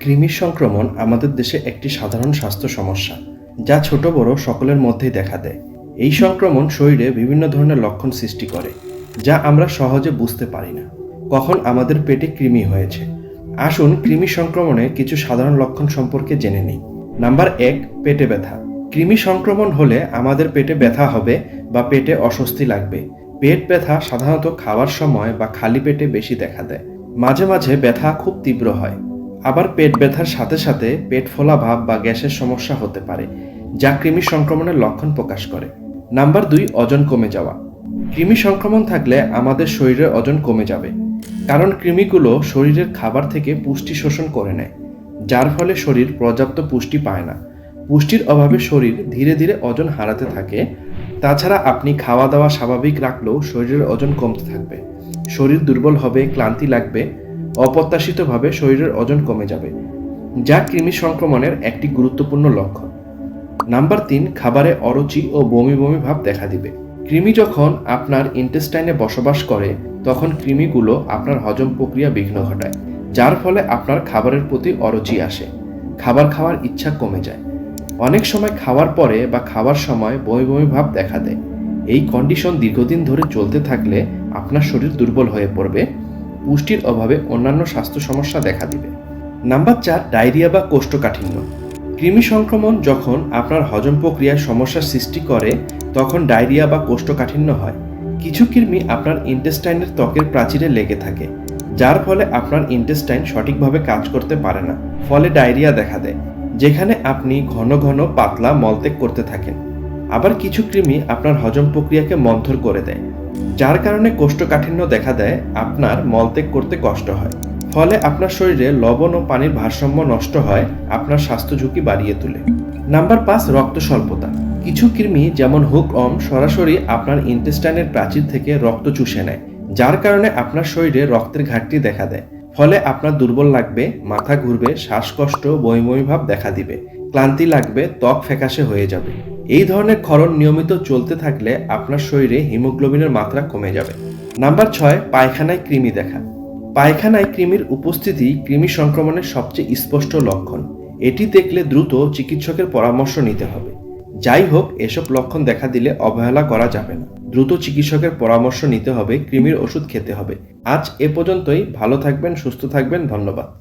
কৃমির সংক্রমণ আমাদের দেশে একটি সাধারণ স্বাস্থ্য সমস্যা, যা ছোট বড় সকলের মধ্যেই দেখা দেয়। এই সংক্রমণ শরীরে বিভিন্ন ধরনের লক্ষণ সৃষ্টি করে, যা আমরা সহজে বুঝতে পারি না। কখন আমাদের পেটে কৃমি হয়েছে? আসুন কৃমি সংক্রমণে কিছু সাধারণ লক্ষণ সম্পর্কে জেনে নিই। নাম্বার এক, পেটে ব্যথা। কৃমি সংক্রমণ হলে আমাদের পেটে ব্যথা হবে বা পেটে অস্বস্তি লাগবে। পেট ব্যথা সাধারণত খাওয়ার সময় বা খালি পেটে বেশি দেখা দেয়। মাঝে মাঝে ব্যথা খুব তীব্র হয়। আবার পেট ব্যথার সাথে সাথে পেট ফোলা ভাব বা গ্যাসের সমস্যা হতে পারে, যা কৃমি সংক্রমণের লক্ষণ প্রকাশ করে। নাম্বার দুই, ওজন কমে যাওয়া। কৃমি সংক্রমণ থাকলে আমাদের শরীরের ওজন কমে যাবে, কারণ কৃমিগুলো শরীরের খাবার থেকে পুষ্টি শোষণ করে নেয়, যার ফলে শরীর পর্যাপ্ত পুষ্টি পায় না। পুষ্টির অভাবে শরীর ধীরে ধীরে ওজন হারাতে থাকে। তাছাড়া আপনি খাওয়া দাওয়া স্বাভাবিক রাখলেও শরীরের ওজন কমতে থাকবে। শরীর দুর্বল হবে, ক্লান্তি লাগবে অপ্রত্যাশিতভাবে শরীরের ওজন কমে যাবে, যা কৃমি সংক্রমণের একটি গুরুত্বপূর্ণ লক্ষণ। নাম্বার তিন, খাবারে অরুচি ও বমি বমি ভাব দেখা দিবে। কৃমি যখন আপনার ইন্টেস্টাইনে বসবাস করে, তখন কৃমিগুলো আপনার হজম প্রক্রিয়া বিঘ্ন ঘটায়, যার ফলে আপনার খাবারের প্রতি অরুচি আসে, খাবার খাওয়ার ইচ্ছা কমে যায়। অনেক সময় খাওয়ার পরে বা খাওয়ার সময় বমি বমি ভাব দেখা দেয়। এই কন্ডিশন দীর্ঘদিন ধরে চলতে থাকলে আপনার শরীর দুর্বল হয়ে পড়বে। পুষ্টির অভাবে অন্যান্য স্বাস্থ্য সমস্যা দেখা দিবে। নাম্বার চার, ডায়রিয়া বা কোষ্ঠকাঠিন্য। কৃমি সংক্রমণ যখন আপনার হজম প্রক্রিয়ায় সমস্যার সৃষ্টি করে, তখন ডায়রিয়া বা কোষ্ঠকাঠিন্য হয়। কিছু কৃমি আপনার ইন্টেস্টাইনের ত্বকের প্রাচীরে লেগে থাকে, যার ফলে আপনার ইন্টেস্টাইন সঠিকভাবে কাজ করতে পারে না। ফলে ডায়রিয়া দেখা দেয়, যেখানে আপনি ঘন ঘন পাতলা মলত্যাগ করতে থাকেন। আবার কিছু কৃমি আপনার হজম প্রক্রিয়াকে মন্থর করে দেয়। যার কারণে কোষ্ঠকাঠিন্য দেখা দেয়, আপনার মলত্যাগ করতে কষ্ট হয়। ফলে আপনার শরীরে লবণ ও পানির ভারসাম্য নষ্ট হয়, আপনার স্বাস্থ্য ঝুঁকি বাড়িয়ে তোলে। নাম্বার পাঁচ রক্ত স্বল্পতা কিছু কৃমি যেমন হুক অম সরাসরি আপনার ইন্টেস্টাইনের প্রাচীর থেকে রক্ত চুষে নেয়, যার কারণে আপনার শরীরে রক্তের ঘাটতি দেখা দেয়। ফলে আপনার দুর্বল লাগবে, মাথা ঘুরবে, শ্বাসকষ্ট বমি ভাব দেখা দিবে, ক্লান্তি লাগবে, ত্বক ফ্যাকাশে হয়ে যাবে। এই ধরনের ক্ষরণ নিয়মিত চলতে থাকলে আপনার শরীরে হিমোগ্লোবিনের মাত্রা কমে যাবে। নাম্বার ছয়, পায়খানায় কৃমি দেখা। পায়খানায় কৃমির উপস্থিতি কৃমি সংক্রমণের সবচেয়ে স্পষ্ট লক্ষণ। এটি দেখলে দ্রুত চিকিৎসকের পরামর্শ নিতে হবে। যাই হোক, এসব লক্ষণ দেখা দিলে অবহেলা করা যাবে না। দ্রুত চিকিৎসকের পরামর্শ নিতে হবে, কৃমির ওষুধ খেতে হবে। আজ এ পর্যন্তই। ভালো থাকবেন, সুস্থ থাকবেন। ধন্যবাদ।